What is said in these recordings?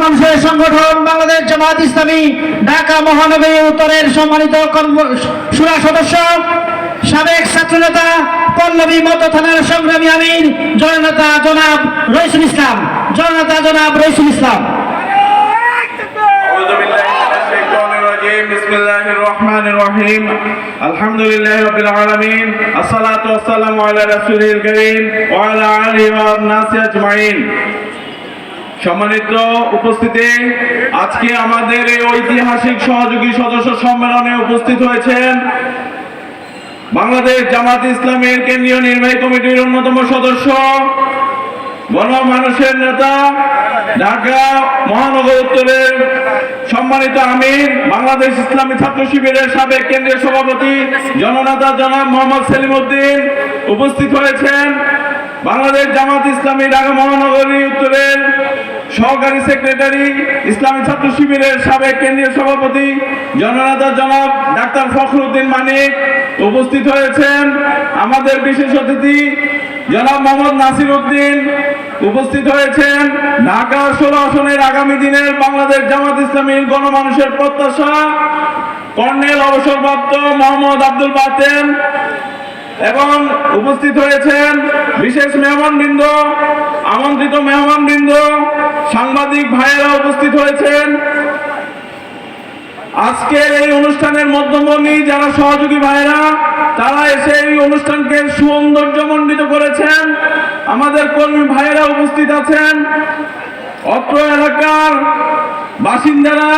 গণমানুষের সংগঠন বাংলাদেশ জামাত ইসলামী ঢাকা মহানগরী উত্তরের সম্মানিত কর্ম সুরা সদস্য সাবেক ছাত্রনেতা পল্লবী মত থানার সংগ্রামী আমির জননেতা জনাব রইসুল ইসলাম জননেতা জনাব রইসুল ইসলাম أعوذ بالله من الشيطان الرجيم بسم الله الرحمن الرحيم الحمد لله رب العالمين الصلاة والسلام على رسوله الكريم وعلى آله والناس أجمعين সম্মানিত উপস্থিতি, আজকে আমাদের এই ঐতিহাসিক সহযোগী সদস্য সম্মেলনে উপস্থিত হয়েছেন বাংলাদেশ জামাত ইসলামের কেন্দ্রীয় নির্বাহী কমিটির অন্যতম সদস্য গণমানুষের নেতা, ঢাকা মহানগর উত্তরের সম্মানিত আমির, বাংলাদেশ ইসলামী ছাত্র শিবিরের সাবেক কেন্দ্রীয় সভাপতি জননেতা জনাব মোহাম্মদ সেলিম উদ্দিন উপস্থিত হয়েছেন। বাংলাদেশ জামাত ইসলামী ঢাকা মহানগরী উত্তরের সহকারী সেক্রেটারি, ইসলামী ছাত্র শিবিরের সাবেক কেন্দ্রীয় সভাপতি জননেতা জনাব ডাক্তার ফখরুদ্দিন মানিক উপস্থিত হয়েছেন। আমাদের বিশেষ অতিথি জনাব মোহাম্মদ নাসির উদ্দিন উপস্থিত হয়েছেন। ঢাকা ষোলো আসনের আগামী দিনের বাংলাদেশ জামাত ইসলামীর গণমানুষের প্রত্যাশা। কর্নেল অবসরপ্রাপ্ত মোহাম্মদ আব্দুল বাতেন এবং উপস্থিত হয়েছেন বিশেষ মেহমানবৃন্দ, আমন্ত্রিত মেহমানবৃন্দ, সাংবাদিক ভাইয়েরা উপস্থিত হয়েছেন। আজকের এই অনুষ্ঠানের মধ্যমণি যারা সহযোগী ভাইরা তারা এসে এই অনুষ্ঠানকে সৌন্দর্যমণ্ডিত করেছেন। আমাদের কর্মী ভাইয়েরা উপস্থিত আছেন। অত্র এলাকার বাসিন্দারা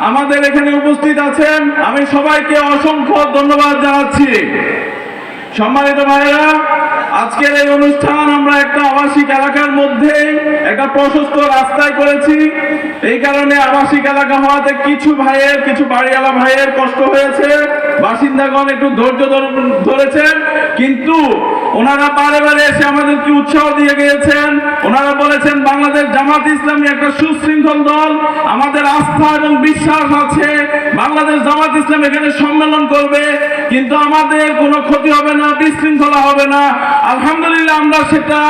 আমাদের এখানে উপস্থিত আছেন। আমি সবাইকে অসংখ্য ধন্যবাদ জানাচ্ছি। সম্মানিত ভাইরা আজকের এই অনুষ্ঠান আমরা একটা আবাসিক এলাকার মধ্যে একটা প্রশস্ত রাস্তায় করেছি। এই কারণে আবাসিক এলাকা হওয়াতে কিছু ভাইয়ের, কিছু বাড়িওয়ালা ভাইয়ের কষ্ট হয়েছে। বাসিন্দাগণ একটু ধৈর্য ধরেছেন, কিন্তু ওনারা বারে বারে এসে আমাদেরকে উৎসাহ দিয়ে গিয়েছেন। ওনারা বলেছেন, বাংলাদেশ জামাত ইসলামী একটা সুশৃঙ্খল দল। আমাদের আস্থা এবং বিশ্বাস আছে। বাংলাদেশ জামাত ইসলাম এখানে সম্মেলন করবে। কিন্তু আমাদের কোনো ক্ষতি হবে না, বিশৃঙ্খলা হবে না। আলহামদুলিল্লাহ আমরা সেটা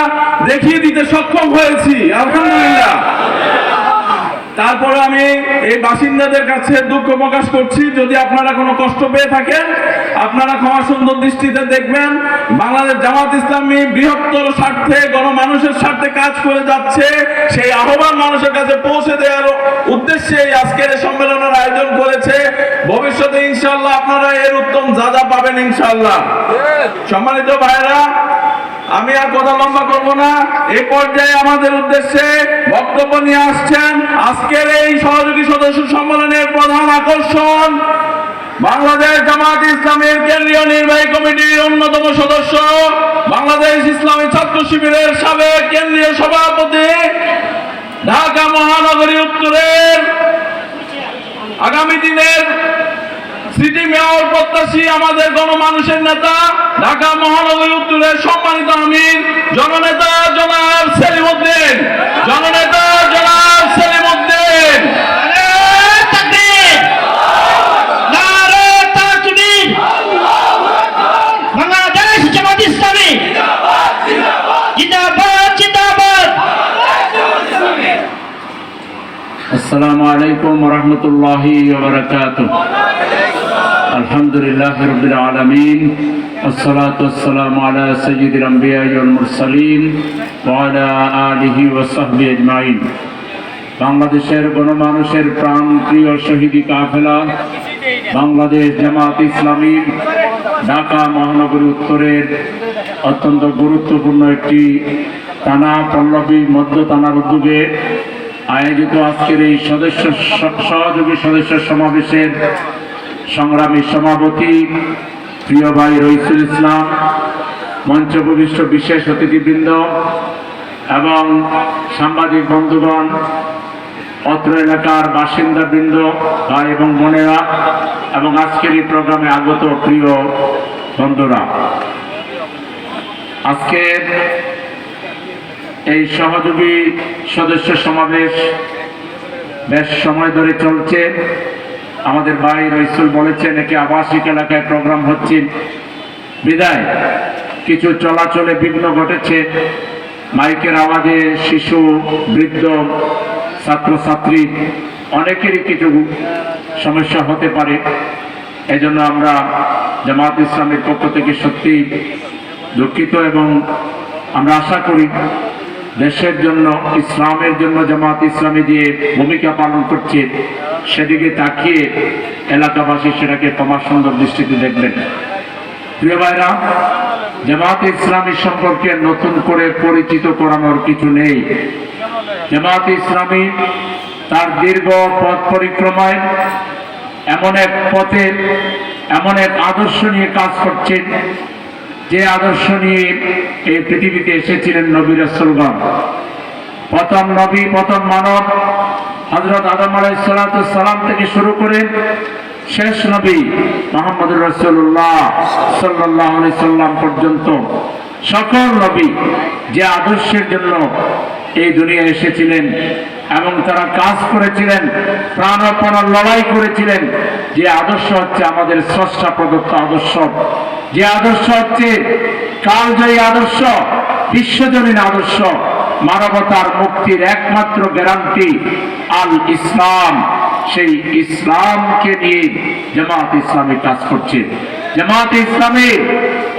দেখিয়ে দিতে সক্ষম হয়েছি। আলহামদুলিল্লাহ। তারপরে আমি এই বাসিন্দাদের কাছে দুঃখ প্রকাশ করছি। যদি আপনারা কোনো কষ্ট পেয়ে থাকেন আপনারা ক্ষমা সুন্দর দৃষ্টিতে দেখবেন বাংলাদেশ জামাত ইসলামী বৃহত্তর স্বার্থে গণমানুষের স্বার্থে কাজ করে যাচ্ছে। সেই আহ্বান মানুষের কাছে পৌঁছে দেওয়ার উদ্দেশ্যে এই আজকের এই সম্মেলনের আয়োজন করেছে। ভবিষ্যতে ইনশাল্লাহ আপনারা এর উত্তম যা যা পাবেন ইনশাল্লাহ সম্মানিত ভাইরা আমি আর কথা লম্বা করব না। এ পর্যায়ে আমাদের উদ্দেশ্যে বক্তব্য নিয়ে আসছেন আজকের এই সহযোগী সদস্য সম্মেলনের প্রধান আকর্ষণ বাংলাদেশ জামাত ইসলামের কেন্দ্রীয় নির্বাহী কমিটির অন্যতম সদস্য, বাংলাদেশ ইসলামী ছাত্র শিবিরের সাবেক কেন্দ্রীয় সভাপতি, ঢাকা মহানগরী উত্তরের আগামী দিনের সিটি মেয়র প্রত্যাশী আমাদের গণমানুষের নেতা, ঢাকা মহানগরী উত্তরের সম্মানিত আমির, জননেতা জনাব সেলিম উদ্দিন জননেতা জনাব সেলিম উদ্দিন আসসালামু আলাইকুম রহমতুল্লাহ বারাকাতুহ। আলহামদুলিল্লাহ রবিল আলমিন বাংলাদেশের গণমানুষের প্রাণ প্রিয় শহীদি কাফেলা, বাংলাদেশ জামাত ইসলামী, ঢাকা মহানগর উত্তরের অত্যন্ত গুরুত্বপূর্ণ একটি টানা পল্লবী মধ্য টানার উদ্যোগে আয়োজিত আজকের এই সদস্য সহযোগী সদস্য সমাবেশের সংগ্রামী সভাপতি, প্রিয় ভাই রইসুল ইসলাম মঞ্চ মঞ্চপ্রবিষ্ট বিশেষ অতিথিবৃন্দ এবং সাংবাদিক বন্ধুগণ, অত্র এলাকার বাসিন্দাবৃন্দ, ভাই এবং বোনেরা এবং আজকের এই প্রোগ্রামে আগত প্রিয় বন্ধুরা। আজকের এই সহযোগী সদস্য সমাবেশ বেশ সময় ধরে চলছে। আমাদের ভাই রইসুল বলেছেন, একে আবাসিক এলাকায় প্রোগ্রাম হচ্ছে। বিদায়। কিছু চলাচলে বিঘ্ন ঘটেছে। মাইকের আওয়াজে শিশু, বৃদ্ধ, ছাত্রছাত্রী, অনেকেরই কিছু সমস্যা হতে পারে। এজন্য আমরা জামাত ইসলামের পক্ষ থেকে সত্যি দুঃখিত এবং আমরা আশা করি দেশের জন্য, ইসলামের জন্য জামাত ইসলামী যে ভূমিকা পালন করছে, সেদিকে তাকিয়ে এলাকাবাসী সেটাকে তোমার সুন্দর দৃষ্টিতে দেখবেন প্রিয় ভাইরা, জামাত ইসলামী সম্পর্কে নতুন করে পরিচিত করানোর কিছু নেই। জামাত ইসলামী তার দীর্ঘ পথ পরিক্রমায় এমন এক পথে, এমন এক আদর্শ নিয়ে কাজ করছেন যে আদর্শ নিয়ে এই পৃথিবীতে এসেছিলেন নবী রসুলগণ প্রথম নবী, প্রথম মানব হজরত আদম আলাইসালাম থেকে শুরু করে শেষ নবী মোহাম্মদ রসুল্লাহ সাল্লাহ সাল্লাম পর্যন্ত সকল নবী যে আদর্শের জন্য এই দুনিয়া এসেছিলেন এবং তারা কাজ করেছিলেন, প্রাণপণ লড়াই করেছিলেন। যে আদর্শ হচ্ছে আমাদের স্রষ্টা প্রদত্ত আদর্শ। যে আদর্শ হচ্ছে কালজয়ী আদর্শ, বিশ্বজনীন আদর্শ, মানবতার মুক্তির একমাত্র গ্যারান্টি আল ইসলাম। সেই ইসলামকে নিয়ে জামাত ইসলামী কাজ করছে। জামাত ইসলামী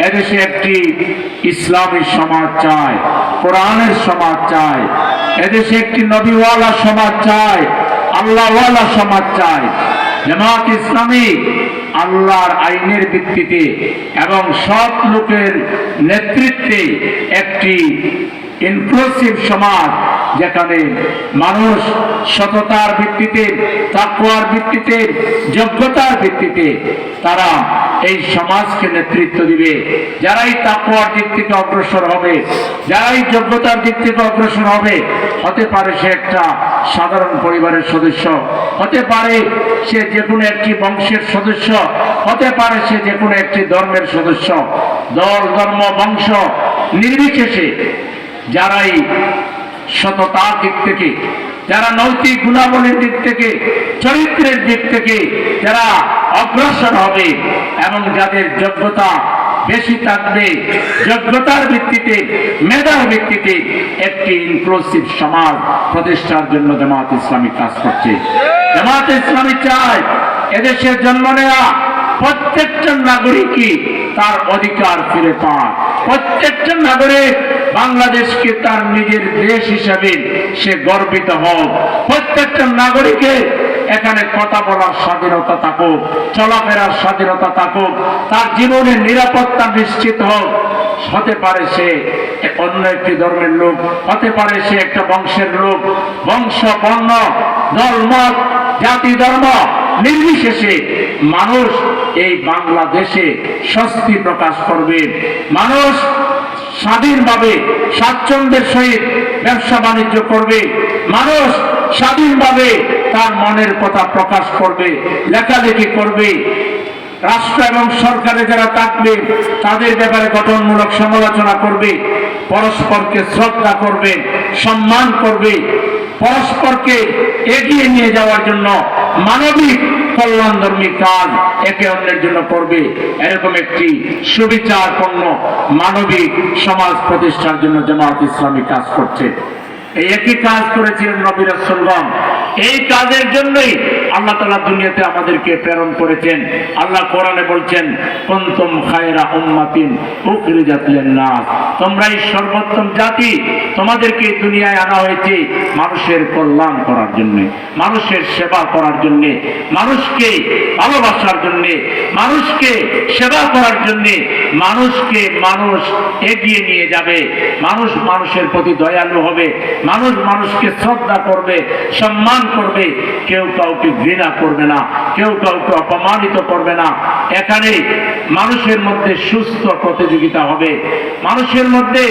এদেশে একটি ইসলামী সমাজ চায়, কোরআনের সমাজ চায়, এদেশে একটি নবীওয়ালা সমাজ চায়, আল্লাহওয়ালা সমাজ চায়। জামাত ইসলামী আল্লাহর আইনের ভিত্তিতে এবং সৎ লোকের নেতৃত্বে একটি ইনক্লুসিভ সমাজ যেখানে মানুষ সততার ভিত্তিতে তাকুয়ার ভিত্তিতে, যোগ্যতার ভিত্তিতে তারা এই সমাজকে নেতৃত্ব দিবে। যারাই তাকুয়ার দিক থেকে অগ্রসর হবে, যারাই যোগ্যতার দিক থেকে অগ্রসর হবে, হতে পারে সে একটা সাধারণ পরিবারের সদস্য, হতে পারে সে যে কোনো একটি বংশের সদস্য, হতে পারে সে যে কোনো একটি ধর্মের সদস্য। দল, ধর্ম, বংশ নির্বিশেষে যারাই সততার দিক থেকে, যারা নৈতিক গুণাবলীর দিক থেকে, চরিত্রের দিক থেকে যারা অগ্রসর হবে, এবং যাদের যোগ্যতা বেশি থাকবে, যোগ্যতার ভিত্তিতে, মেধার ভিত্তিতে একটি ইনক্লুসিভ সমাজ প্রতিষ্ঠার জন্য জামাত ইসলামী কাজ করছে। জামাত ইসলামী চায় এদেশে জন্ম নেওয়া প্রত্যেকটা নাগরিকই তার অধিকার ফিরে পায়। প্রত্যেকটা নাগরিক বাংলাদেশকে তার নিজের দেশ হিসাবে সে গর্বিত হোক। প্রত্যেকটা নাগরিকের এখানে কথা বলার স্বাধীনতা থাকুক, চলাফেরার স্বাধীনতা থাকুক, তার জীবনের নিরাপত্তা নিশ্চিত হোক। হতে পারে সে অন্য একটি ধর্মের লোক, হতে পারে সে একটা বংশের লোক। বংশ, বর্ণ ধর্মত জাতি, ধর্ম নির্বিশেষে মানুষ এই বাংলাদেশে স্বস্তি প্রকাশ করবে। মানুষ স্বাধীনভাবে স্বাচ্ছন্দ্যের সহিত ব্যবসা বাণিজ্য করবে। মানুষ স্বাধীনভাবে তার মনের কথা প্রকাশ করবে, লেখালেখি করবে। রাষ্ট্র এবং সরকারে যারা থাকবে, তাদের ব্যাপারে গঠনমূলক সমালোচনা করবে, পরস্পরকে শ্রদ্ধা করবে, সম্মান করবে। পরস্পরকে এগিয়ে নিয়ে যাওয়ার জন্য মানবিক কল্যাণধর্মী কাজ একে অন্যের জন্য করবে। এরকম একটি সুবিচারপূর্ণ মানবিক সমাজ প্রতিষ্ঠার জন্য জামাত ইসলামী কাজ করছে। এই একই কাজ করেছিলেন নবীর সলগম এই কাজের জন্যই আল্লাহ তালা দুনিয়াতে আমাদেরকে প্রেরণ করেছেন। আল্লাহ কোরআনে বলছেন, কুনতুম খায়রা উম্মাতিন উখরিজাত লিন-নাস। তোমরাই সর্বোত্তম জাতি, তোমাদেরকে দুনিয়ায় আনা হয়েছে মানুষের কল্যাণ করার জন্য, মানুষের সেবা করার জন্য, মানুষকে ভালোবাসার জন্য, মানুষকে সেবা করার জন্য, মানুষকে মানুষ এগিয়ে নিয়ে যাবে। মানুষ মানুষের প্রতি দয়ালু হবে, মানুষ মানুষকে শ্রদ্ধা করবে, সম্মান করবে, কেউ কাউকে ঘৃণা করবে না, কেউ কাউকে অপমানিত করবে না। এখানে মানুষের মধ্যে সুস্থ প্রতিযোগিতা হবে। মানুষের মধ্যে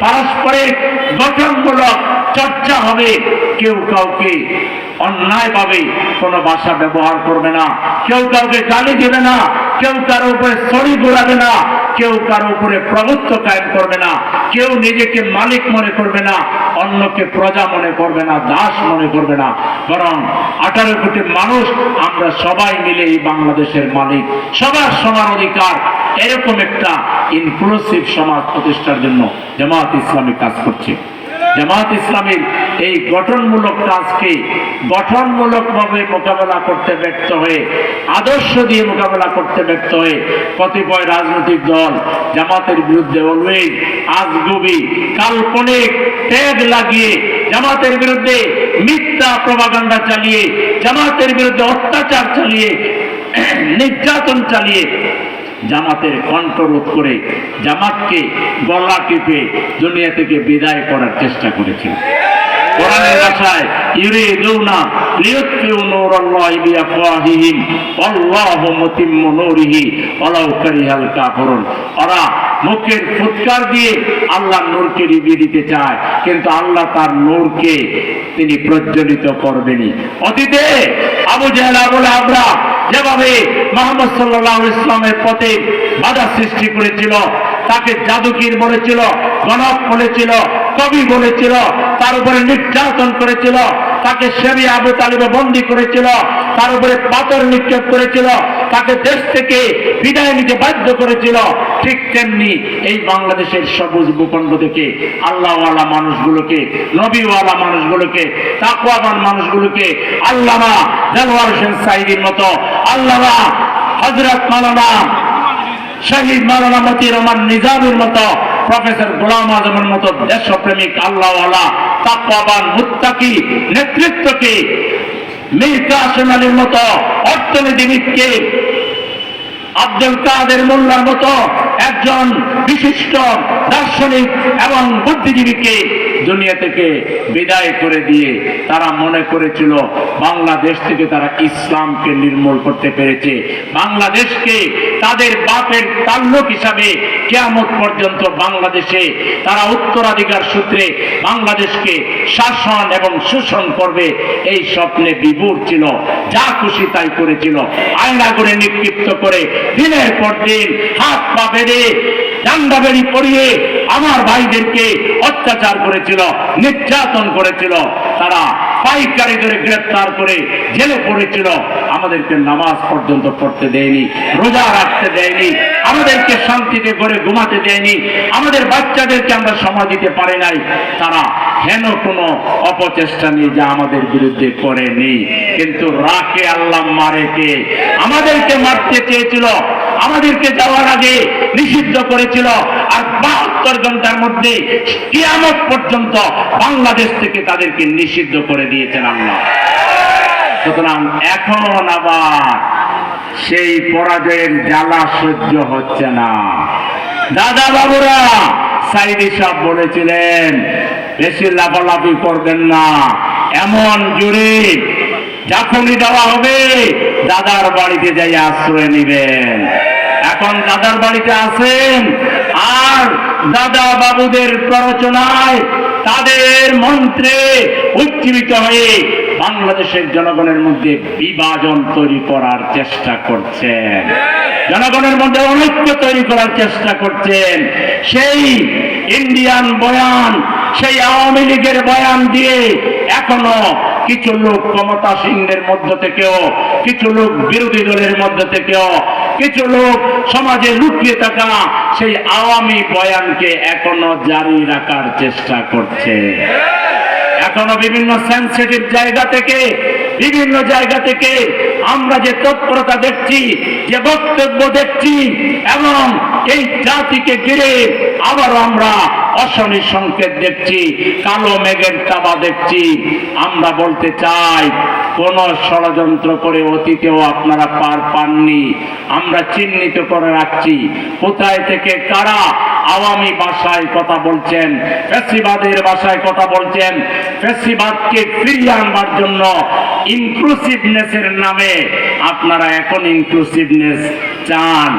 পারস্পরিক গঠনমূলক চর্চা হবে। কেউ কাউকে অন্যায়ভাবে কোনো ভাষা ব্যবহার করবে না। কেউ কাউকে গালি দেবে না। কেউ কারও উপরে ছড়ি ঘোরাবে না। কেউ কারও উপরে প্রভুত্ব কায়েম করবে না, কেউ নিজেকে মালিক মনে করবে না, অন্যকে প্রজা মনে করবে না, দাস মনে করবে না। বরং আঠারো কোটি মানুষ, আমরা সবাই মিলে এই বাংলাদেশের মালিক। সবার সমান অধিকার, এরকম একটা ইনক্লুসিভ সমাজ প্রতিষ্ঠার জন্য জামাত ইসলামী কাজ করছে। জামাত ইসলামের এই গঠনমূলক কাজকে গঠনমূলকভাবে মোকাবেলা করতে ব্যর্থ হয়ে, আদর্শ দিয়ে মোকাবেলা করতে ব্যর্থ হয়ে কতিপয় রাজনৈতিক দল জামাতের বিরুদ্ধে অলওয়েজ আজগুবি, কাল্পনিক ট্যাগ লাগিয়ে জামাতের বিরুদ্ধে মিথ্যা প্রভাকাণ্ডা চালিয়ে, জামাতের বিরুদ্ধে অত্যাচার চালিয়ে, নির্যাতন চালিয়ে জামাতের কণ্ঠরোধ করে জামাতকে গলা টিপে দুনিয়া থেকে বিদায় করার চেষ্টা করেছিল। আল্লাহু ওরা মুখের ফুৎকার দিয়ে আল্লাহর নূরকে চায়, কিন্তু আল্লাহ তার নূরকে তিনি প্রজ্বলিত করবেনই। অতীতে আবু জাহেল আবুল আবরা যেভাবে মোহাম্মদ সাল্লাহ ইসলামের পথে বাধা সৃষ্টি করেছিল, তাকে জাদুকির বলেছিল গণক বলেছিল, কবি বলেছিল, তার উপরে নির্যাতন করেছিল তাকে সেবি আবু তালিবে বন্দি করেছিল, তার উপরে পাথর নিক্ষেপ করেছিল, তাকে দেশ থেকে বিদায় নিতে বাধ্য করেছিল। ঠিক তেমনি এই বাংলাদেশের সবুজ ভূখণ্ড থেকে আল্লাহওয়ালা মানুষগুলোকে, নবীওয়ালা মানুষগুলোকে, তাকওয়াবান মানুষগুলোকে আল্লামা দেলোয়ার হোসেন সাইদির মতো আল্লামা হজরত মালানা শহীদ মালানা মতি রহমান নিজামের মতো প্রফেসর গোলাম আজমের মতো দেশপ্রেমিক, আল্লাহওয়ালা তাপ্পাবান মুত্তাকি, নেতৃত্বকে মির্জা কাসেম আলীর মতো অর্থনীতিবিদকে আব্দুল কাদের মোল্লার মতো একজন বিশিষ্ট দার্শনিক এবং বুদ্ধিজীবীকে দুনিয়া থেকে বিদায় করে দিয়ে তারা মনে করেছিল, বাংলাদেশ থেকে তারা ইসলামকে নির্মূল করতে পেরেছে। বাংলাদেশকে তাদের বাপের তাল্লুক হিসাবে কেয়ামত পর্যন্ত বাংলাদেশে, তারা উত্তরাধিকার সূত্রে বাংলাদেশকে শাসন এবং শোষণ করবে, এই স্বপ্নে বিভোর ছিল, যা খুশি তাই করেছিল। আয়না করে নিক্ষিপ্ত করে দিনের পর দিন হাত পা বেঁধে, ডান্ডা বেড়ি পরিয়ে আমার ভাইদেরকে অত্যাচার করেছিল। নির্যাতন করেছিল। তারা পাইকারি করে গ্রেফতার করে জেলে পড়েছিল। আমাদেরকে নামাজ পর্যন্ত পড়তে দেয়নি, রোজা রাখতে দেয়নি, আমাদেরকে শান্তিতে করে ঘুমাতে দেয়নি, আমাদের বাচ্চাদেরকে আমরা সময় দিতে পারি নাই। তারা হেন কোনো অপচেষ্টা নিয়ে যা আমাদের বিরুদ্ধে করেনি। কিন্তু রাকে আল্লাহ মারে কে আমাদেরকে মারতে চেয়েছিল আমাদেরকে যাওয়ার আগে নিষিদ্ধ করেছিল। আর বাহাত্তর ঘণ্টার মধ্যে কিয়ামত পর্যন্ত বাংলাদেশ থেকে তাদেরকে নিষিদ্ধ করে দিয়েছেন আল্লাহ। সুতরাং এখন আবার সেই পরাজয়ের জ্বালা সহ্য হচ্ছে না। দাদা বাবুরা সাইদি সাহেব বলেছিলেন, বেশি লাফালাফি করবেন না, এমন জুড়ে যখনই দেওয়া হবে, দাদার বাড়িতে যাই আশ্রয় নিবেন। এখন দাদার বাড়িতে আছেন, আর দাদা বাবুদের প্ররোচনায় তাদের মন্ত্রে উজ্জীবিত হয়ে বাংলাদেশের জনগণের মধ্যে বিভাজন তৈরি করার চেষ্টা করছেন। জনগণের মধ্যে অনৈক্য তৈরি করার চেষ্টা করছেন। সেই ইন্ডিয়ান বয়ান, সেই আওয়ামী লীগের বয়ান দিয়ে এখনও কিছু লোক ক্ষমতাসীনদের মধ্য থেকেও, কিছু লোক বিরোধী দলের মধ্য থেকেও, কিছু লোক সমাজে লুকিয়ে থাকা সেই আওয়ামী বয়ানকে এখনও জারি রাখার চেষ্টা করছে। এখনও বিভিন্ন সেন্সিটিভ জায়গা থেকে, বিভিন্ন জায়গা থেকে আমরা যে তৎপরতা দেখছি, যে বক্তব্য দেখছি, এবং এই জাতিকে ঘিরে আবারও আমরা অশনি সংকেত দেখছি, কালো মেঘের চাবা দেখছি। আমরা বলতে চাই, কোন ষড়যন্ত্র করে অতীতেও আপনারা পার পাননি। আমরা চিহ্নিত করে রাখছি, কোথায় থেকে কারা আওয়ামী ভাষায় কথা বলছেন, ফেসিবাদের ভাষায় কথা বলছেন, ফেসিবাদকে ফিরিয়ে আনবার জন্য ইনক্লুসিভনেসের নামে আপনারা এখন ইনক্লুসিভনেস চান।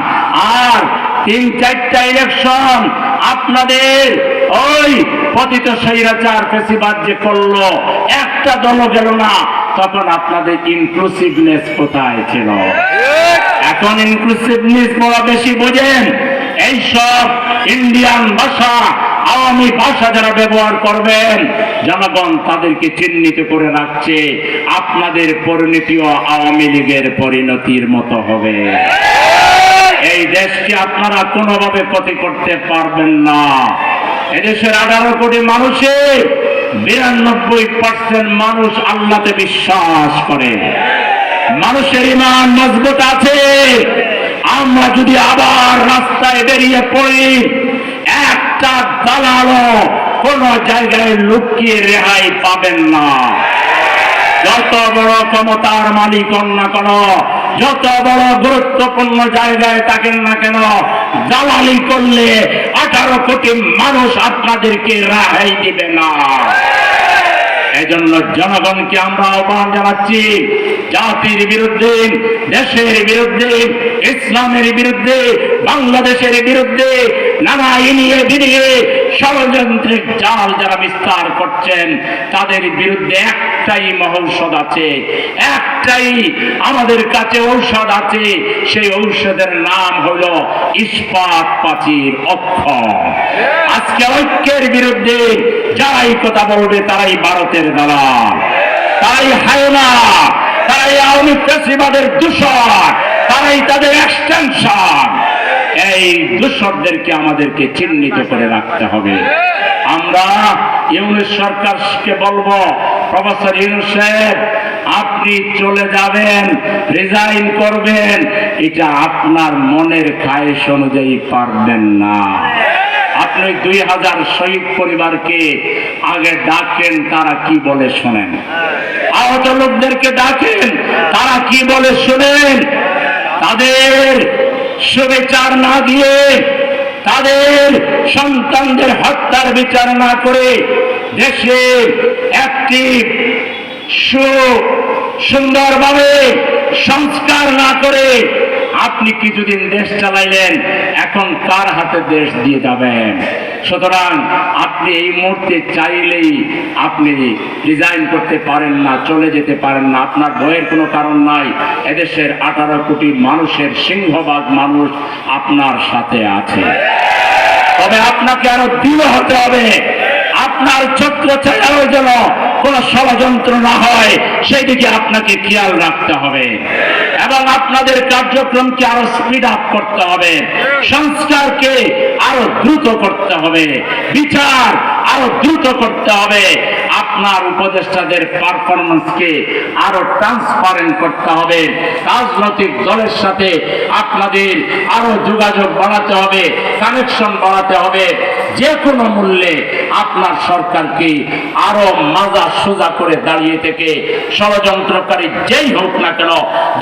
আর তিন চারটা ইলেকশন আপনাদের ওই পতিত স্বৈরাচার ফেসিবাদ যে করল, একটা দল গেল না, তখন আপনাদের ইনক্লুসিভনেস কোথায় ছিল? এখন ইনক্লুসিভনেস বড় বেশি বোঝেন। এইসব ইন্ডিয়ান ভাষা আওয়ামী ভাষা যারা ব্যবহার করবেন, জনগণ তাদেরকে চিহ্নিত করে রাখছে। আপনাদের পরিণতিও আওয়ামী লীগের পরিণতির মতো হবে। এই দেশকে আপনারা কোনোভাবে ক্ষতি করতে পারবেন না। এদেশের আঠারো কোটি মানুষের বিরানব্বই পার্সেন্ট মানুষ আল্লাতে বিশ্বাস করে। মানুষের ইমান মজবুত আছে। আমরা যদি আবার রাস্তায় বেরিয়ে পড়ি দালালও কোন জায়গায় লুকিয়ে রেহাই পাবেন না। যত বড় ক্ষমতার মালিক না কেন, যত বড় গুরুত্বপূর্ণ জায়গায় থাকেন না কেন, দালালি করলে আঠারো কোটি মানুষ আপনাদেরকে রেহাই দিবে না। এজন্য জনগণকে আমরা আহ্বান জানাচ্ছি, জাতির বিরুদ্ধে, দেশের বিরুদ্ধে, ইসলামের বিরুদ্ধে, বাংলাদেশের বিরুদ্ধে, নানা ইনিয়ে বিনিয়ে ষড়যন্ত্রের জাল যারা বিস্তার করছেন, তাদের বিরুদ্ধে একটাই মহৌষধ আছে। একটাই আমাদের কাছে ঔষধ আছে। সেই ঔষধের নাম হলো ইস্পাত পাচির অক্ষর। আজকে ঐক্যের বিরুদ্ধে যারাই কথা বলবে, তারাই ভারতের দালাল। তারাই হায়না, তারাই আওয়ামী ফেসিবাদের দূষণ তারাই তাদের এক্সটেনশন এই দূষণদেরকে আমাদেরকে চিহ্নিত করে রাখতে হবে। আমরা ইউনিট সরকারকে বলব, প্রফেসর ইউনুস সাহেব, আপনি চলে যাবেন, রিজাইন করবেন, এটা আপনার মনের খায়েশ অনুযায়ী পারবেন না। আপনি দুই হাজার শহীদ পরিবারকে আগে ডাকেন, তারা কি বলে শোনেন? আহত লোকদেরকে ডাকেন, তারা কি বলে শোনেন? তাদের শুভেচ্ছার না দিয়ে তাদের সন্তানদের হত্যার বিচার না করে দেশে একটি সু সুন্দরভাবে সংস্কার না করে আপনি কিছুদিন দেশ চালাইলেন, এখন তার হাতে দেশ দিয়ে যাবেন। সুতরাং আপনি এই মুহূর্তে চাইলেই আপনি ডিজাইন করতে পারেন না, চলে যেতে পারেন না। আপনার ভয়ের কোনো কারণ নাই। এদেশের আঠারো কোটি মানুষের সিংহভাগ মানুষ আপনার সাথে আছে। তবে আপনাকে আরও দৃঢ় হতে হবে। আপনার ছত্র ছাড়াও যেন কোন ষড়যন্ত্র না হয়, সেই দিকে আপনাকে খেয়াল রাখতে হবে। এবং আপনাদের কার্যক্রমকে আরও স্পিড আপ করতে হবে। সংস্কারকে আরও দ্রুত করতে হবে। বিচার আরও দ্রুত করতে হবে। আপনার উপদেষ্টাদের পারফরমেন্সকে আরও ট্রান্সপারেন্ট করতে হবে। রাজনৈতিক দলের সাথে আপনাদের আরও যোগাযোগ বাড়াতে হবে কানেকশন বাড়াতে হবে। যে কোনো মূল্যে আপনার সরকারকে আরও মাজা সোজা করে দাঁড়িয়ে থেকে ষড়যন্ত্রকারী যেই হোক না কেন,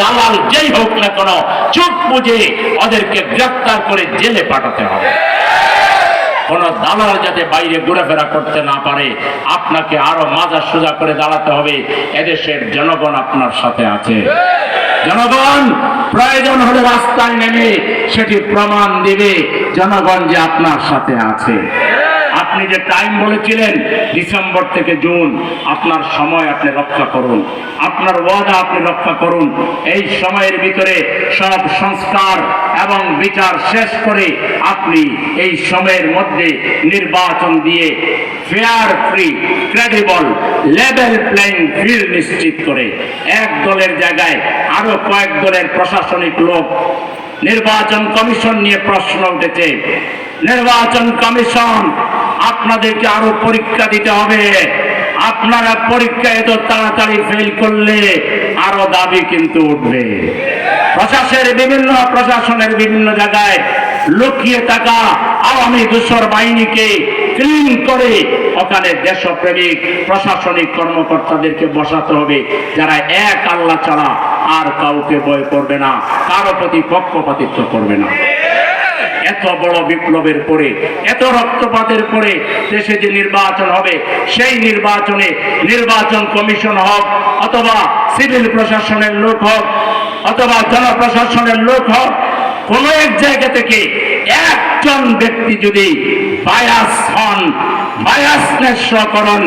দালাল যেই হোক না কেন, চোখ বুঝে ওদেরকে গ্রেফতার করে জেলে পাঠাতে হবে। কোন দালাল যাতে বাইরে ঘোরাফেরা করতে না পারে, আপনাকে আরও মাজা সোজা করে দাঁড়াতে হবে। এদেশের জনগণ আপনার সাথে আছে। জনগণ, প্রয়োজন হলে রাস্তায় নেমে সেটি প্রমাণ দিবে। জনগণ যে আপনার সাথে আছে। আপনি যে টাইম বলেছিলেন ডিসেম্বর থেকে জুন আপনার সময় আপনি রক্ষা করুন। আপনার ওয়াদা আপনি রক্ষা করুন। এই সময়ের ভিতরে সব সংস্কার এবং বিচার শেষ করে আপনি এই সময়ের মধ্যে নির্বাচন দিয়ে fair free credible level playing field নিশ্চিত করে এক দলের জায়গায় আরও কয়েক দলের প্রশাসনিক লোক, নির্বাচন কমিশন নিয়ে প্রশ্ন উঠেছে। নির্বাচন কমিশন, আপনাদেরকে আরও পরীক্ষা দিতে হবে। আপনারা পরীক্ষা এত তাড়াতাড়ি ফেল করলে আরও দাবি কিন্তু উঠবে। প্রশাসনের বিভিন্ন প্রশাসনের বিভিন্ন জায়গায় লুকিয়ে থাকা আওয়ামী দূষর বাহিনীকে ক্লিন করে ওখানে দেশপ্রেমিক, প্রশাসনিক কর্মকর্তাদেরকে বসাতে হবে। যারা এক আল্লাহ ছাড়া আর কাউকে ভয় করবে না, কারও প্রতি পক্ষপাতিত্ব করবে না। এত বড় বিপ্লবের পরে, এত রক্তপাতের পরে দেশে যে নির্বাচন হবে, সেই নির্বাচনে নির্বাচন কমিশন হোক, অথবা সিভিল প্রশাসনের লোক হোক, অথবা জনপ্রশাসনের লোক হোক কোন এক জায়গা থেকে একজন ব্যক্তি যদি বায়াস হন বায়াসনেস করেন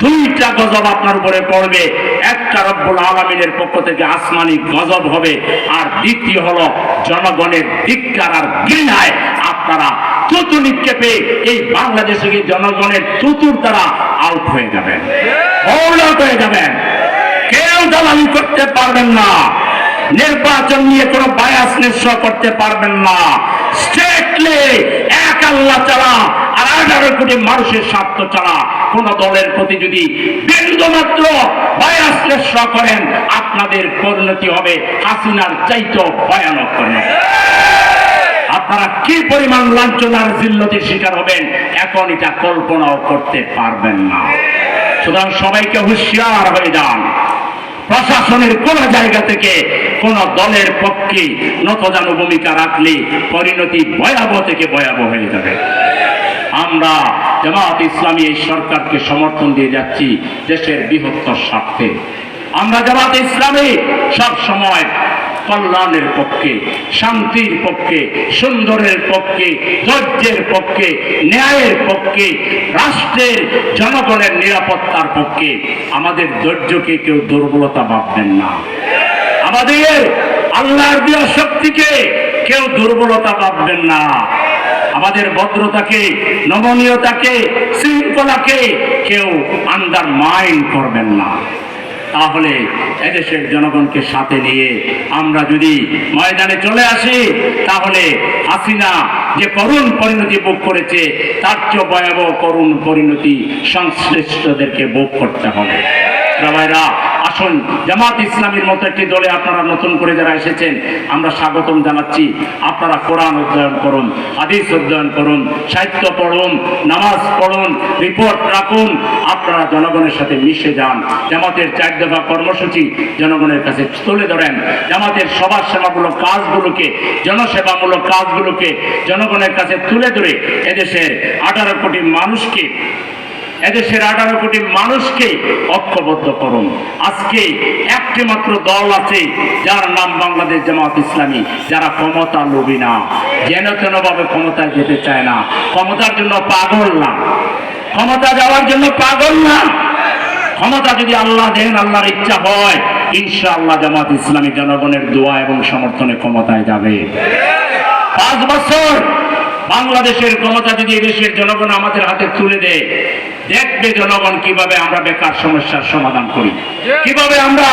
দুইটা গজব আপনার উপরে পড়বে। একটা রব্বুল আলমিনের পক্ষ থেকে আসমানি গজব হবে। আর দ্বিতীয় হলো জনগণের ধিক্কার আর ঘৃণায় আপনারা তুতু নিক্ষেপে এই বাংলাদেশে জনগণের তুতুর দ্বারা আউট হয়ে যাবেন। আউট হয়ে যাবেন। কেউ দালালি করতে পারবেন না। নির্বাচন নিয়ে কোনো বায়াস নিঃস্ব করতে পারবেন না। এক আল্লাহ ছাড়া আর আঠারো কোটি মানুষের স্বার্থ ছাড়া কোন দলের প্রতি যদি বিন্দুমাত্র ভয়াশ্লেষ করেন, আপনাদের পরিণতি হবে হাসিনার চাইতেও ভয়ানক পরিণতি। আপনারা কি পরিমাণ লাঞ্ছনার জিল্লতির শিকার হবেন, এখন এটা কল্পনাও করতে পারবেন না। সুতরাং সবাইকে হুঁশিয়ার হয়ে যান। প্রশাসনের কোন জায়গা থেকে কোন দলের পক্ষে নতজানু ভূমিকা রাখলে পরিণতি ভয়াবহ থেকে ভয়াবহ হয়ে যাবে। আমরা জামাত ইসলামী এই সরকারকে সমর্থন দিয়ে যাচ্ছি দেশের বৃহত্তর স্বার্থে। আমরা জামাত ইসলামী সব সময় কল্যাণের পক্ষে, শান্তির পক্ষে, সুন্দরের পক্ষে, ধৈর্যের পক্ষে, ন্যায়ের পক্ষে, রাষ্ট্রের জনগণের নিরাপত্তার পক্ষে। আমাদের ধৈর্যকে কেউ দুর্বলতা ভাববেন না। আমাদের আল্লাহর দেওয়া শক্তিকে কেউ দুর্বলতা ভাববেন না। আমাদের ভদ্রতাকে, নমনীয়তাকে, শৃঙ্খলাকে কেউ আন্ডার মাইন্ড করবেন না। তাহলে এদেশের জনগণকে সাথে নিয়ে আমরা যদি ময়দানে চলে আসি, তাহলে হাসিনা যে করুণ পরিণতি ভোগ করেছে, তার চেয়ে ভয়াবহ করুণ পরিণতি সংশ্লিষ্টদেরকে ভোগ করতে হবে। ভাইরা আসুন, জামাত ইসলামের মতো একটি দলে আপনারা নতুন করে যারা এসেছেন, আমরা স্বাগতম জানাচ্ছি। আপনারা কোরআন অধ্যয়ন করুন, হাদিস অধ্যয়ন করুন, সাহিত্য পড়ুন, নামাজ পড়ুন, রিপোর্ট রাখুন, আপনারা জনগণের সাথে মিশে যান। জামাতের চার দফা কর্মসূচি জনগণের কাছে তুলে ধরেন। জামাতের সবার সেবামূলক কাজগুলোকে, জনসেবামূলক কাজগুলোকে জনগণের কাছে তুলে ধরে এদেশের আঠারো কোটি মানুষকে এদেশের আঠারো কোটি মানুষকে ঐক্যবদ্ধ করুন। আজকে একটি মাত্র দল আছে, যার নাম বাংলাদেশ জামাত ইসলামী, যারা ক্ষমতা লোভী না, যেন তেন ভাবে ক্ষমতায় যেতে চায় না। ক্ষমতার জন্য পাগল না। ক্ষমতা যাওয়ার জন্য পাগল না। ক্ষমতা যদি আল্লাহ দেন, আল্লাহর ইচ্ছা হয়, ইনশাআল্লাহ জামাত ইসলামী জনগণের দোয়া এবং সমর্থনে ক্ষমতায় যাবে। পাঁচ বছর বাংলাদেশের ক্ষমতা যদি এদেশের জনগণ আমাদের হাতে তুলে দেয় দেখবে জনগণ কীভাবে আমরা বেকার সমস্যার সমাধান করি। কীভাবে আমরা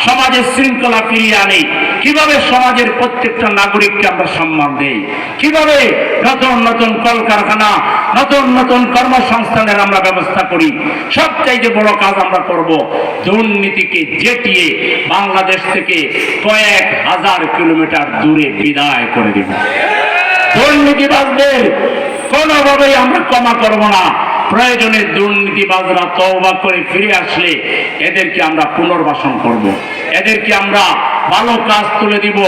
সমাজের শৃঙ্খলা ফিরিয়ে আনি। কীভাবে সমাজের প্রত্যেকটা নাগরিককে আমরা সম্মান দেই। কীভাবে নতুন নতুন কলকারখানা, নতুন নতুন কর্মসংস্থানের আমরা ব্যবস্থা করি। সবচাইতে বড় কাজ আমরা করব দুর্নীতিকে জেটিয়ে বাংলাদেশ থেকে কয়েক হাজার কিলোমিটার দূরে বিদায় করে দেব। দুর্নীতিবাজদের কোনোভাবেই আমরা ক্ষমা করব না। প্রয়োজনে দুর্নীতিবাজরা তওবা করে ফিরে আসলে এদেরকে আমরা পুনর্বাসন করব। এদেরকে আমরা ভালো কাজ তুলে দিব,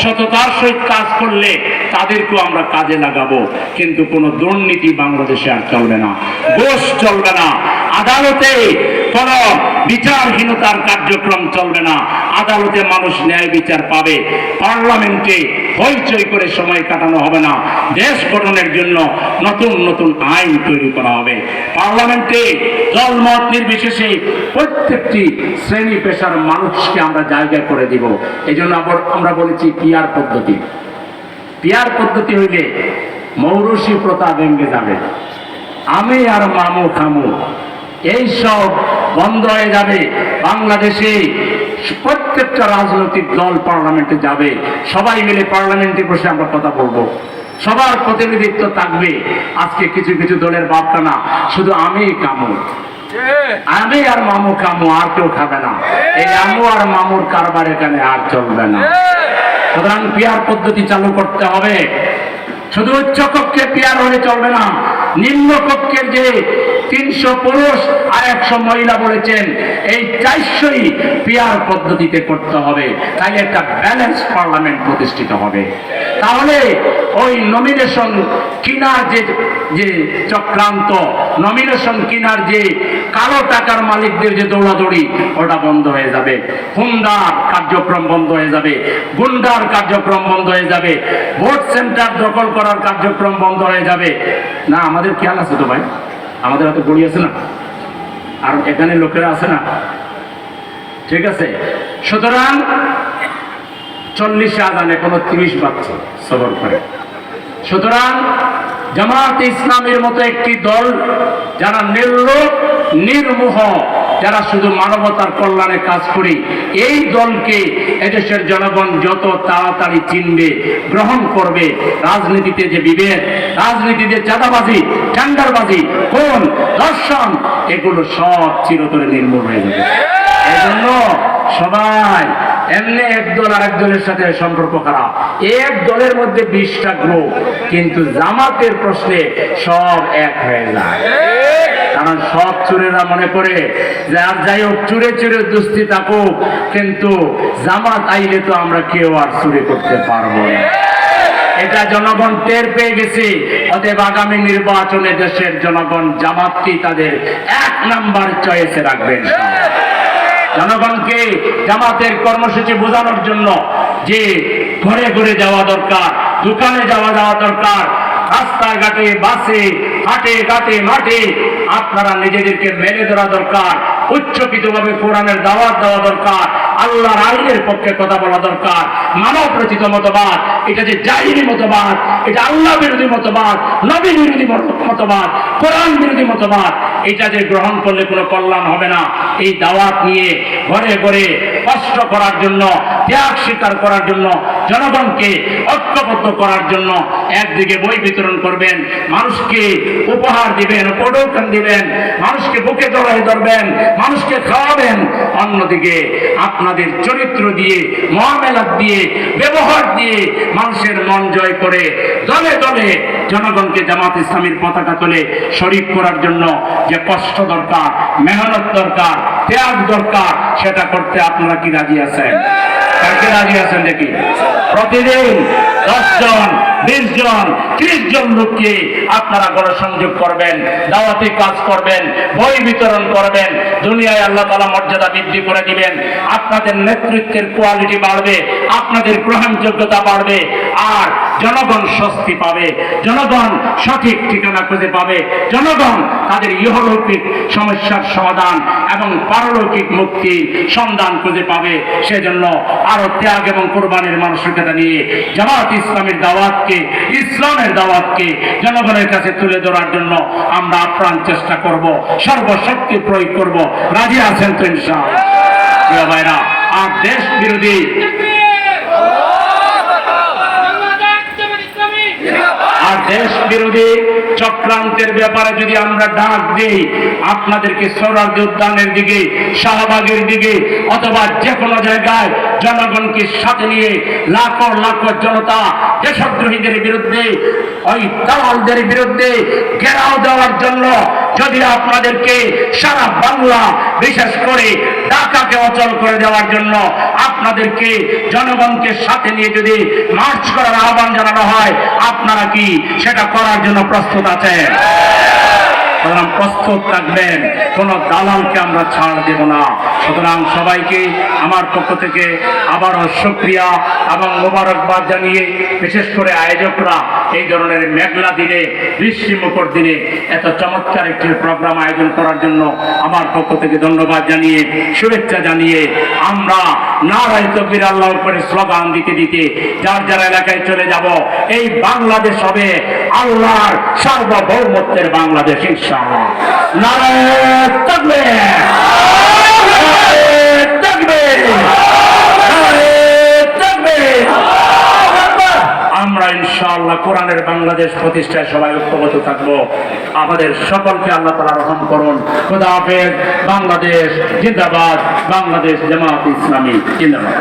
সততার সহিত কাজ করলে তাদেরকেও আমরা কাজে লাগাবো। কিন্তু কোনো দুর্নীতি বাংলাদেশে আর চলবে না গোষ চলবে না, আদালতে কোন বিচারহীনতার কার্যক্রম চলবে না, আদালতে মানুষ ন্যায় বিচার পাবে, পার্লামেন্টে হইচই করে সময় কাটানো হবে না, দেশ গঠনের জন্য নতুন নতুন আইন তৈরি করা হবে। পার্লামেন্টে দলমত নির্বিশেষে প্রত্যেকটি শ্রেণি পেশার মানুষকে আমরা জায়গা করে দিব। এই জন্য আমরা বলেছি পিয়ার পদ্ধতি। পিয়ার পদ্ধতি হইলে মৌরসী প্রথা ভেঙ্গে যাবে। আমি আর মামু খামু, এই সব বন্ধ হয়ে যাবে। বাংলাদেশে প্রত্যেকটা রাজনৈতিক দল পার্লামেন্টে যাবে। সবাই মিলে পার্লামেন্টে বসে আমরা কথা বলব। সবার প্রতিনিধিত্ব থাকবে। আজকে কিছু কিছু দলের বাপটা না শুধু আমি কামু আমি আর মামু কামু আর কেউ খাবে না। এই আমু আর মামুর কারবার এখানে আর চলবে না। সুতরাং পিয়ার পদ্ধতি চালু করতে হবে। শুধু উচ্চ কক্ষে পিয়ার হলে চলবে না। নিম্ন কক্ষের যে তিনশো পুরুষ আর একশো মহিলা বলেছেন, এই চারশোই পিয়ার পদ্ধতিতে করতে হবে। তাহলে একটা ব্যালেন্স পার্লামেন্ট প্রতিষ্ঠিত হবে। তাহলে ওই নমিনেশন কিনার যে যে চক্রান্ত নমিনেশন কিনার যে কালো টাকার মালিকদের যে দৌড়াদৌড়ি, ওটা বন্ধ হয়ে যাবে। হুন্ডার কার্যক্রম বন্ধ হয়ে যাবে। গুন্ডার কার্যক্রম বন্ধ হয়ে যাবে। ভোট সেন্টার দখল করার কার্যক্রম বন্ধ হয়ে যাবে। না, আমাদের খেয়াল আছে তো ভাই? আমাদের হাতে গড়ি আছে না? আর এখানে লোকেরা আছে না? ঠিক আছে? সুতরাং চল্লিশে আদান এখনও তিরিশ বাচ্চা সবর করে সুতরাং জামাত ইসলামের মতো একটি দল যারা নির্লোক নির্মোহ যারা শুধু মানবতার কল্যাণে কাজ করি, এই দলকে এদেশের জনগণ যত তাড়াতাড়ি চিনবে, গ্রহণ করবে, রাজনীতিতে যে বিভেদ, রাজনীতিতে চাঁদাবাজি, টেন্ডারবাজি কোন দর্শন এগুলো সব চিরতরে নির্মূল হয়ে যাবে। এই জন্য সবাই এমনি এক দল আরেক দলের সাথে সম্পর্ক খারাপ। এক দলের মধ্যে বিশটা গ্রুপ কিন্তু জামাতের প্রশ্নে সব এক হয়ে যায়। কারণ সব চোরেরা মনে করে যে আর যাই হোক, চুরে চুরে দুস্তি থাকুক, কিন্তু জামাত আইলে তো আমরা কেউ আর চুরি করতে পারব না। এটা জনগণ টের পেয়ে গেছে। অতএব আগামী নির্বাচনে দেশের জনগণ জামাতকেই তাদের এক নাম্বার চয়েসে রাখবেন জনগণকে জামাতের কর্মসূচি বোঝানোর জন্য যে ঘরে ঘরে যাওয়া দরকার, দোকানে যাওয়া যাওয়া দরকার রাস্তায় ঘাটে বাসে, হাটে, ঘাটে, মাঠে আপনারা নিজেদেরকে মেনে ধরা দরকার, উচ্চকিতভাবে কোরআনের দাওয়াত দেওয়া দরকার আল্লাহর আইনের পক্ষে কথা বলা দরকার। মানব রচিত মতবাদ, এটা যে জাহিরি মতবাদ, এটা আল্লাহ বিরোধী মতবাদ, নবী বিরোধী মতবাদ, কোরআন বিরোধী মতবাদ, এটা যে গ্রহণ করলে কোনো কল্যাণ হবে না। এই দাওয়াত নিয়ে ঘরে ঘরে কষ্ট করার জন্য, ত্যাগ স্বীকার করার জন্য, জনগণকে ঐক্যবদ্ধ করার জন্য একদিকে বই বিতরণ করবেন, মানুষকে উপহার দিবেন প্রোডাকশন দিবেন, মানুষকে বুকে জড়াই ধরবেন, মানুষকে খাওয়াবেন, অন্যদিকে আপনাদের চরিত্র দিয়ে মহামেলাত দিয়ে, ব্যবহার দিয়ে মানুষের মন জয় করে। দলে দলে জনগণকে জামাত ইসলামীর পতাকা তোলে শরীফ করার জন্য যে কষ্ট দরকার, মেহনত দরকার, ত্যাগ দরকার, সেটা করতে আপনারা কি রাজি আছেন? কাকে রাজি আছেন দেখি? প্রতিদিন দশ জন বিশ জন, ত্রিশ জন লোককে আপনারা গণসংযোগ করবেন, দাওয়াতি কাজ করবেন, বই বিতরণ করবেন, দুনিয়ায় আল্লাহ তালা মর্যাদা বৃদ্ধি করে দিবেন। আপনাদের নেতৃত্বের কোয়ালিটি বাড়বে, আপনাদের গ্রহণযোগ্যতা বাড়বে, আর জনগণ স্বস্তি পাবে, জনগণ সঠিক ঠিকানা খুঁজে পাবে, জনগণ তাদের ইহলৌকিক সমস্যার সমাধান এবং পারলৌকিক মুক্তি সন্ধান খুঁজে পাবে। সেজন্য আরও ত্যাগ এবং কোরবানির মানসিকতা নিয়ে জামাত ইসলামের দাওয়াতকে, ইসলামের দাওয়াতকে জনগণের কাছে তুলে ধরার জন্য আমরা আপ্রাণ চেষ্টা করব, সর্বশক্তি প্রয়োগ করব। রাজি আছেন তো ইনশাআল্লাহ? ভাইরা, আর দেশ বিরোধী দেশ বিরোধী চক্রান্তের ব্যাপারে যদি আমরা ডাক দিই, আপনাদেরকে সৌরাজ উদ্যানের দিকে, শাহবাগের দিকে, অথবা যে কোনো জায়গায় জনগণকে সাথে নিয়ে লাখো লাখো জনতা দেশদ্রোহীদের বিরুদ্ধে, ওই দালালদের বিরুদ্ধে ঘেরাও দেওয়ার জন্য যদি আপনাদেরকে সারা বাংলা, বিশেষ করে ঢাকাকে অচল করে দেওয়ার জন্য আপনাদেরকে জনগণকে সাথে নিয়ে যদি মার্চ করার আহ্বান জানানো হয়, আপনারা কি সেটা করার জন্য প্রস্তুত আছেন? প্রস্তুত থাকবেন, কোন দালালকে আমরা ছাড় দেব না। সুতরাং সবাইকে আমার পক্ষ থেকে আবারও শুক্রিয়া এবং মোবারকবাদ জানিয়ে, বিশেষ করে আয়োজকরা এই ধরনের মেঘলা দিনে বৃষ্টি মুখর দিনে, এত চমৎকার একটি প্রোগ্রাম আয়োজন করার জন্য আমার পক্ষ থেকে ধন্যবাদ জানিয়ে, শুভেচ্ছা জানিয়ে, আমরা নারায় তকবির আল্লাহ করে স্লোগান দিতে দিতে যার যার এলাকায় চলে যাব। এই বাংলাদেশ হবে আল্লাহর সার্বভৌমত্বের বাংলাদেশ, ইনশাআল্লাহ। নারায় তকবীর নারায়ে তাকবীর! নারায়ে তাকবীর! আমরা ইনশাআল্লাহ কোরআনের বাংলাদেশ প্রতিষ্ঠায় সবাই ঐক্যবদ্ধ থাকব। আমাদের সকলকে আল্লাহ তালা রহম করুন। খুদা হাফেজ, বাংলাদেশ জিন্দাবাদ, বাংলাদেশ জামাত ইসলামী, জিন্দাবাদ।